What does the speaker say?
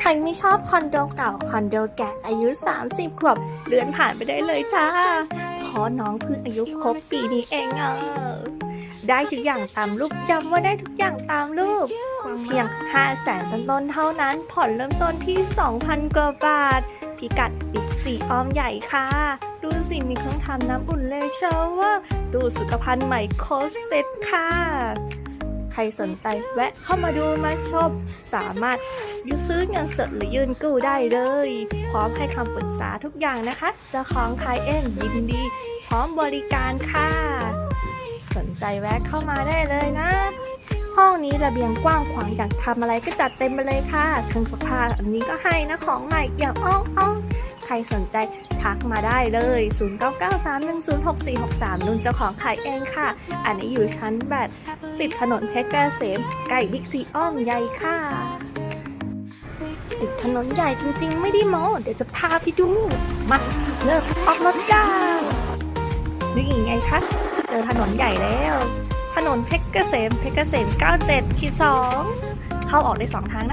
ใครไม่ชอบคอนโดเก่าคอนโดแก่อายุ 30 ขวบเลื่อนผ่านไปได้เลยจ้าเพราะน้องเพิ่งอายุครบปีนี้เองเออได้ทุกอย่างตามรูปย้ำว่าได้ทุกอย่างตามรูป เพียง 5 0 0แสนต้นๆเท่านั้น ผ่อนเริ่มต้นที่ 2,000 กว่าบาท พิกัดบิ๊กซีออมใหญ่ค่ะ ดูสิมีเครื่องทำน้ำอุ่นเลเชอร์ว่าตู้สุขภัณฑ์ใหม่โคสเซ็ตค่ะ ใครสนใจแวะเข้ามาดูมาชม สามารถยืซื้อเงินสดหรือยืนกู้ได้เลย พร้อมให้คำปรึกษาทุกอย่างนะคะเจ้าของขายเองยินดี พร้อมบริการค่ะ สนใจแวะเข้ามาได้เลยนะห้องนี้ระเบียงกว้างขวางอยากทำอะไรก็จัดเต็มไปเลยค่ะเครื่องซักผ้าอันนี้ก็ให้นะของใหม่อย่างอ้องอ้อง รสนใจทักมาได้เลย 0993106463 นุ่นเจ้าของขายเองค่ะ อันนี้อยู่ชั้นแบดติดถนนเพชรเกษมใกล้บิ๊กซีอ้อมใหญ่ค่ะ ติดถนนใหญ่จริงๆ ไม่ได้โมเดี๋ยวจะพาไปดู มาเลิกออกรถกันนี่ไงคะเจอถนนใหญ่แล้ว ถนนเพชรเกษมเพชรเกษม 97ขีด2เข้าออกได้สองทางนะ